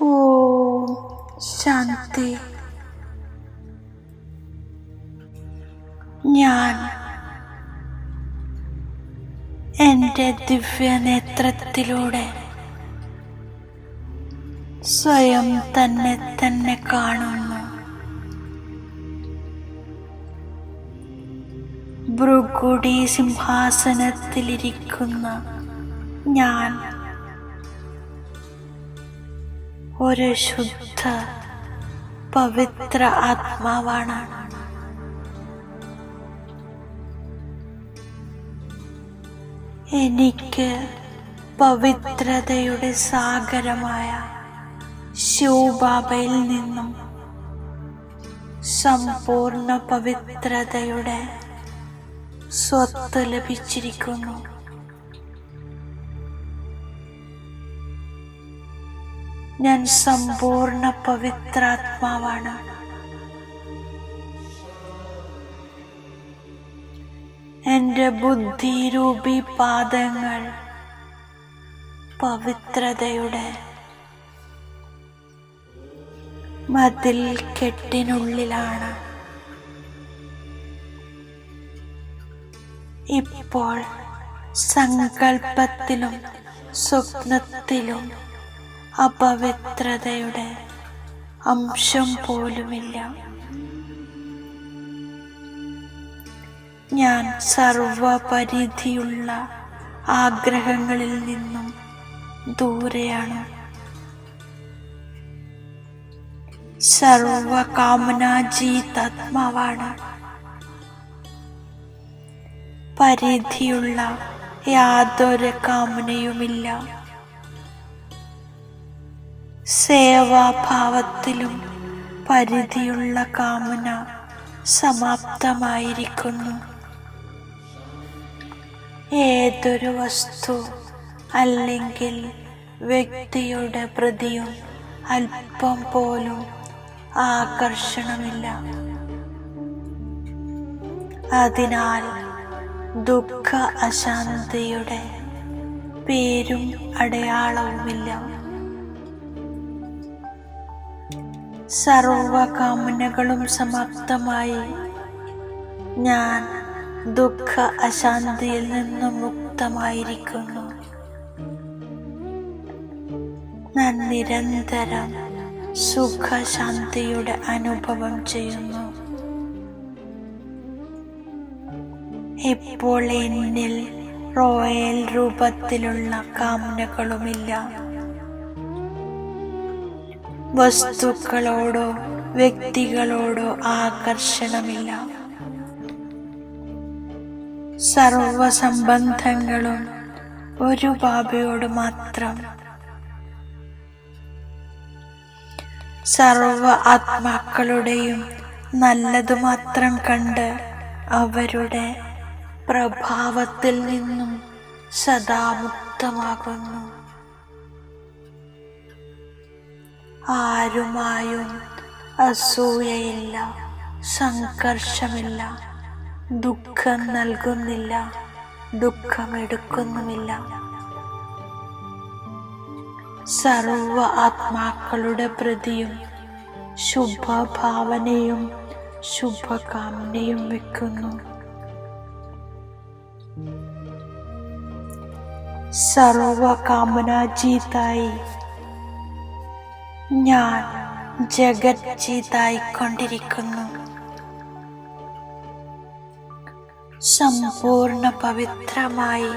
ഓം ശാന്തി. ഞാൻ എന്റെ ദിവ്യനേത്രത്തിലൂടെ സ്വയം തന്നെ തന്നെ കാണുന്നു. ഭൃഗുടി സിംഹാസനത്തിലിരിക്കുന്ന ഞാൻ ഒരു ശുദ്ധ പവിത്ര ആത്മാവാണ്. എനിക്ക് പവിത്രതയുടെ സാഗരമായ ശിവബാബയിൽ നിന്നും സമ്പൂർണ പവിത്രതയുടെ സ്വത്ത് ലഭിച്ചിരിക്കുന്നു. ഞാൻ സമ്പൂർണ പവിത്രാത്മാവാണ്. എന്റെ ബുദ്ധിരൂപി പാദങ്ങൾ പവിത്രതയുടെ മതിൽ കെട്ടിനുള്ളിലാണ്. ഇപ്പോൾ സങ്കൽപ്പത്തിലും സ്വപ്നത്തിലും അപവിത്രതയുടെ അംശം പോലുമില്ല. ഞാൻ സർവപരിധിയുള്ള ആഗ്രഹങ്ങളിൽ നിന്നും ദൂരെയാണ്. സർവകാമനാജീതാത്മാവാണ്. പരിധിയുള്ള യാതൊരു കാമനയുമില്ല. സേവാഭാവത്തിലും പരിധിയുള്ള കാമന സമാപ്തമായിരിക്കുന്നു. ഏതൊരു വസ്തു അല്ലെങ്കിൽ വ്യക്തിയുടെ പ്രതിയും അല്പം പോലും ആകർഷണമില്ല. അതിനാൽ ദുഃഖ അശാന്തിയുടെ പേരും അടയാളവുമില്ല. സർവകാമനകളും സമാപ്തമായി. ഞാൻ ദുഃഖ അശാന്തിയിൽ നിന്നും മുക്തമായിരിക്കുന്നു. ഞാൻ നിരന്തരം സുഖശാന്തിയുടെ അനുഭവം ചെയ്യുന്നു. ഇപ്പോൾ എന്നിൽ റോയൽ രൂപത്തിലുള്ള കാമനകളുമില്ല. വസ്തുക്കളോടോ വ്യക്തികളോടോ ആകർഷണമില്ല. സർവസംബന്ധങ്ങളും ഒരു ബാബയോട് മാത്രം. സർവ ആത്മാക്കളുടെയും നല്ലതു മാത്രം കണ്ട് അവരുടെ പ്രഭാവത്തിൽ നിന്നും സദാ മുക്തമാകുന്നു. ആരുമായും അസൂയയില്ല സംഘർഷമില്ല ദുഃഖം നൽകുന്നില്ല ദുഃഖമെടുക്കുന്നുമില്ല. സർവ ആത്മാക്കളുടെ പ്രതിയും ശുഭഭാവനയും ശുഭകാമനയും വെക്കുന്നു. സർവകാമനാജീതായി ഞാൻ ജഗത് ചീതായിക്കൊണ്ടിരിക്കുന്നു സമ്പൂർണ പവിത്രമായി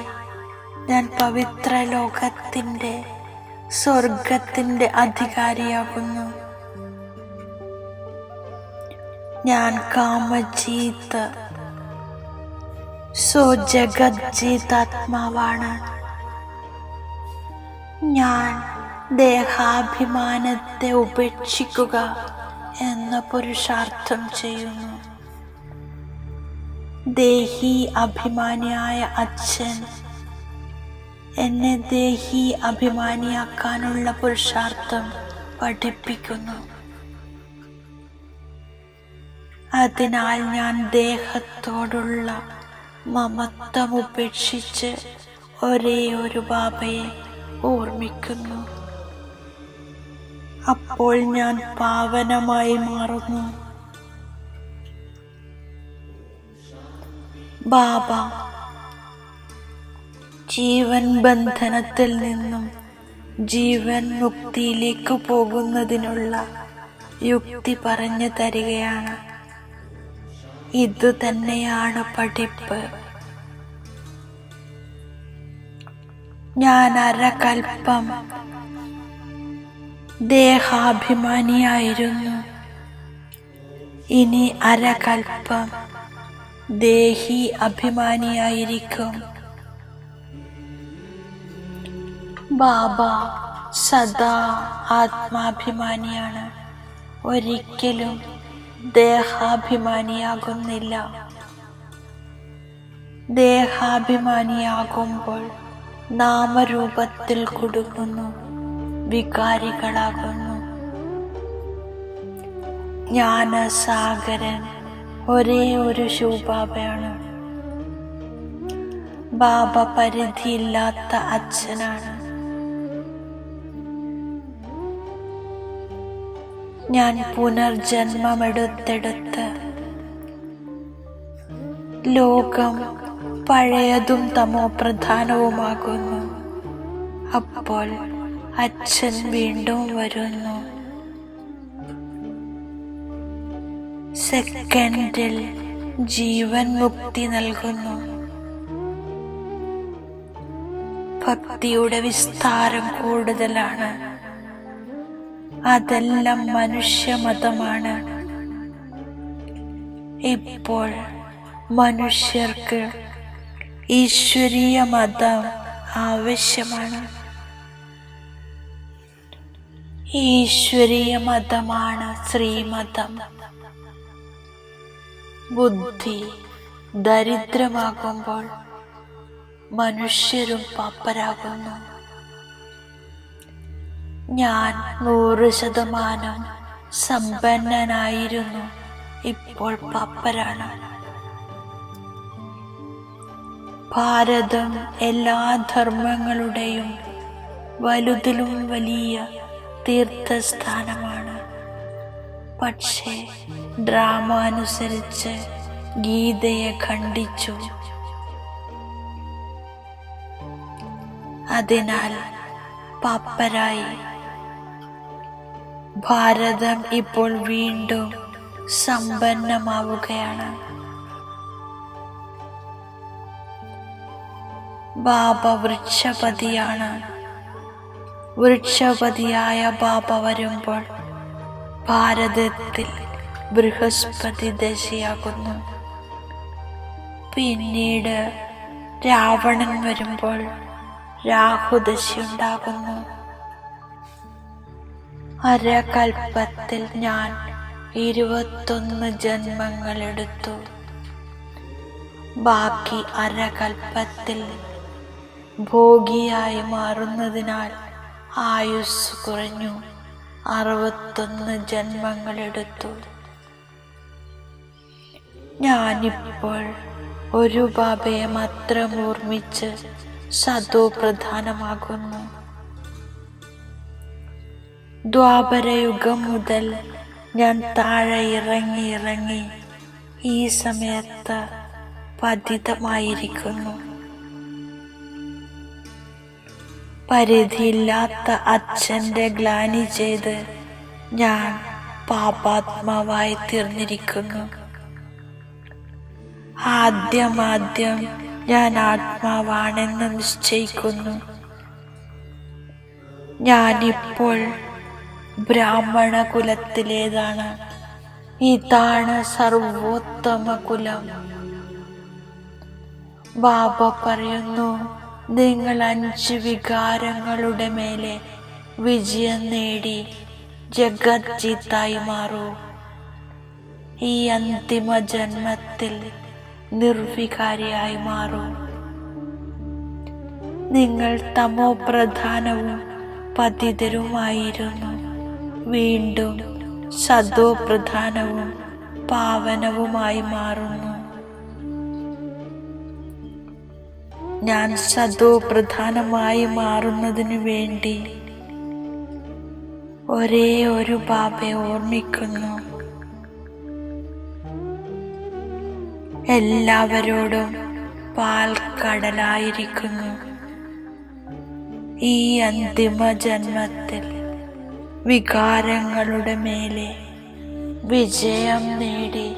ഞാൻ പവിത്ര ലോകത്തിന്റെ സ്വർഗത്തിന്റെ അധികാരിയാകുന്നു. ഞാൻ കാമജീത്ത് ജീതാത്മാവാണ് ഞാൻ ദേഹാഭിമാനത്തെ ഉപേക്ഷിക്കുക എന്ന പുരുഷാർത്ഥം ചെയ്യുന്നു. ദേഹി അഭിമാനിയായ അച്ഛൻ എന്നെ ദേഹി അഭിമാനിയാക്കാനുള്ള പുരുഷാർത്ഥം പഠിപ്പിക്കുന്നു. അതിനാൽ ഞാൻ ദേഹത്തോടുള്ള മമത്വം ഉപേക്ഷിച്ച് ഒരേ ഒരു ബാബയെ ഓർമ്മിക്കുന്നു. അപ്പോൾ ഞാൻ പാവനമായി മാറുന്നു. ബാബ ജീവൻ ബന്ധനത്തിൽ നിന്നും ജീവൻ മുക്തിയിലേക്ക് പോകുന്നതിനുള്ള യുക്തി പറഞ്ഞു തരികയാണ്. ഇത് തന്നെയാണ് പഠിപ്പ്. ഞാൻ അരകൽപ്പം ദേഹാഭിമാനിയായിരുന്നു. ഇനി അരകൽപ്പം ദേഹി അഭിമാനിയായിരിക്കും. ബാബ സദാ ആത്മാഭിമാനിയാണ്. ഒരിക്കലും ദേഹാഭിമാനിയാകുന്നില്ല. ദേഹാഭിമാനിയാകുമ്പോൾ നാമരൂപത്തിൽ കുടുങ്ങുന്നു. വികാരികളാകുന്നു. ജ്ഞാനസാഗരൻ ഒരേ ഒരു ശൂബാബയാണ് ബാബ പരിധിയില്ലാത്ത അച്ഛനാണ്. ഞാൻ പുനർജന്മമെടുത്തെടുത്ത് ലോകം പഴയതും തമോ പ്രധാനവുമാകുന്നു. അപ്പോൾ അച്ഛൻ വീണ്ടും വരുന്നു. സെക്കൻഡിൽ ജീവൻ മുക്തി നൽകുന്നു. ഭക്തിയുടെ വിസ്താരം കൂടുതലാണ്. അതെല്ലാം മനുഷ്യ മതമാണ് ഇപ്പോൾ മനുഷ്യർക്ക് ഈശ്വരീയ മതം ആവശ്യമാണ്. ഈശ്വരീയ മതമാണ് ശ്രീമതം. ബുദ്ധി ദരിദ്രമാകുമ്പോൾ മനുഷ്യരും പാപ്പരാകുന്നു. ഞാൻ നൂറ് ശതമാനം സമ്പന്നനായിരുന്നു ഇപ്പോൾ പാപ്പരാണ്. ഭാരതം എല്ലാ ധർമ്മങ്ങളുടെയും വലുതിലും വലിയ തീർത്ഥസ്ഥാനമാണ്. പക്ഷേ ഡ്രാമ അനുസരിച്ച് ഗീതയെ ഖണ്ഡിച്ചു. അതിനാൽ പാപ്പരായി. ഭാരതം ഇപ്പോൾ വീണ്ടും സമ്പന്നമാവുകയാണ്. ബാബ വൃക്ഷപതിയാണ് വൃക്ഷപതിയായ ബാബ വരുമ്പോൾ ഭാരതത്തിൽ ബൃഹസ്പതി ദശയാകുന്നു. പിന്നീട് രാവണൻ വരുമ്പോൾ രാഹുദശയുണ്ടാകുന്നു. അരകൽപ്പത്തിൽ ഞാൻ ഇരുപത്തൊന്ന് ജന്മങ്ങളെടുത്തു. ബാക്കി അരകൽപ്പത്തിൽ ഭോഗിയായി മാറുന്നതിനാൽ ആയുസ് കുറഞ്ഞു. അറുപത്തൊന്ന് ജന്മങ്ങളെടുത്തു. ഞാനിപ്പോൾ ഒരു ബാബയെ മാത്രം ഓർമ്മിച്ച് സതോ പ്രധാനമാകുന്നു. ദ്വാപരയുഗം മുതൽ ഞാൻ താഴെ ഇറങ്ങി ഇറങ്ങി ഈ സമയത്ത് പതിതമായിരിക്കുന്നു. പരിധിയില്ലാത്ത അച്ഛന്റെ ഗ്ലാനി ചെയ്ത് ഞാൻ പാപാത്മാവായി തീർന്നിരിക്കുന്നു. ആദ്യമാദ്യം ഞാൻ ആത്മാവാണെന്ന് നിശ്ചയിക്കുന്നു. ഞാനിപ്പോൾ ബ്രാഹ്മണ കുലത്തിലേതാണ് ഇതാണ് സർവോത്തമ കുലം ബാബ പറയുന്നു നിങ്ങൾ അഞ്ച് വികാരങ്ങളുടെ മേലെ വിജയം നേടി ജഗത് ജീത്തായി മാറൂ. ഈ അന്തിമ ജന്മത്തിൽ നിർവികാരിയായി മാറൂ. നിങ്ങൾ തമോ പ്രധാനവും പതിതരുമായിരുന്നു. വീണ്ടും സദോ പ്രധാനവും പാവനവുമായി മാറുന്നു. ഞാൻ സദോ പ്രധാനമായി മാറുന്നതിനു വേണ്ടി ഒരേ ഒരു ബാബെ ഓർമ്മിക്കുന്നു. എല്ലാവരോടും പാൽ കടലായിരിക്കുന്നു ഈ അന്തിമ ജന്മത്തിൽ വികാരങ്ങളുടെ മേലെ വിജയം നേടി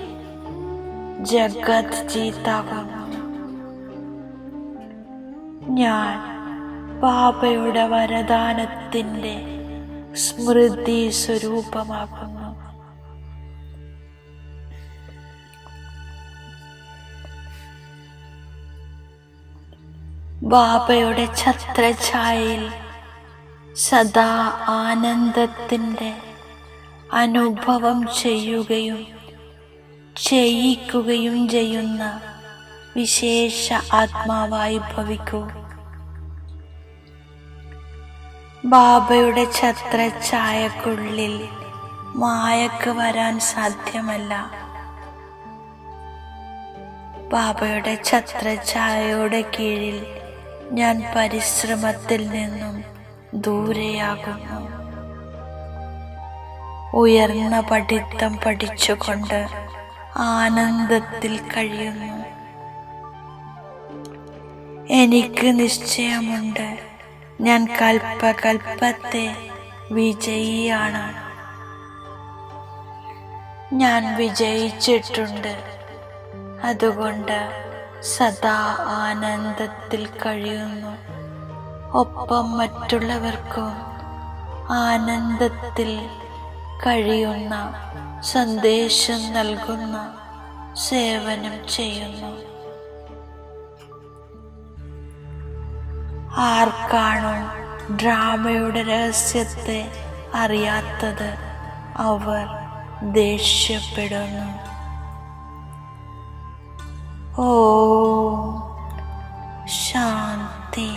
ജഗത് ജീതാകുന്നു ഞാൻ പാപയുടെ വരദാനത്തിന്റെ സ്മൃതി സ്വരൂപമാക്കുന്നു ബാബയുടെ ഛത്രഛായയിൽ സദാ ആനന്ദത്തിന്റെ അനുഭവം ചെയ്യുകയും ചെയ്യിക്കുകയും ചെയ്യുന്ന വിശേഷ ആത്മാവായി ഭവിക്കൂ. ബാബയുടെ ഛത്രഛായക്കുള്ളിൽ മായക്ക് വരാൻ സാധ്യമല്ല. ബാബയുടെ ഛത്രഛായയുടെ കീഴിൽ ഞാൻ പരിശ്രമത്തിൽ നിന്നും ദൂരെയാകുന്നു. ഉയർന്ന പഠിത്തം പഠിച്ചുകൊണ്ട് ആനന്ദത്തിൽ കഴിയുന്നു. എനിക്ക് നിശ്ചയമുണ്ട് ഞാൻ കൽപ്പകൽപ്പത്തെ വിജയിയാണ്. ഞാൻ വിജയിച്ചിട്ടുണ്ട്. അതുകൊണ്ട് സദാ ആനന്ദത്തിൽ കഴിയുന്നു. ഒപ്പം മറ്റുള്ളവർക്കും ആനന്ദത്തിൽ കഴിയുന്ന സന്ദേശം നൽകുന്ന സേവനം ചെയ്യുന്നു. ആർക്കാണോ ഡ്രാമയുടെ രഹസ്യത്തെ അറിയാത്തത് അവർ ദേഷ്യപ്പെടുന്നു. ഓ ശാന്തി.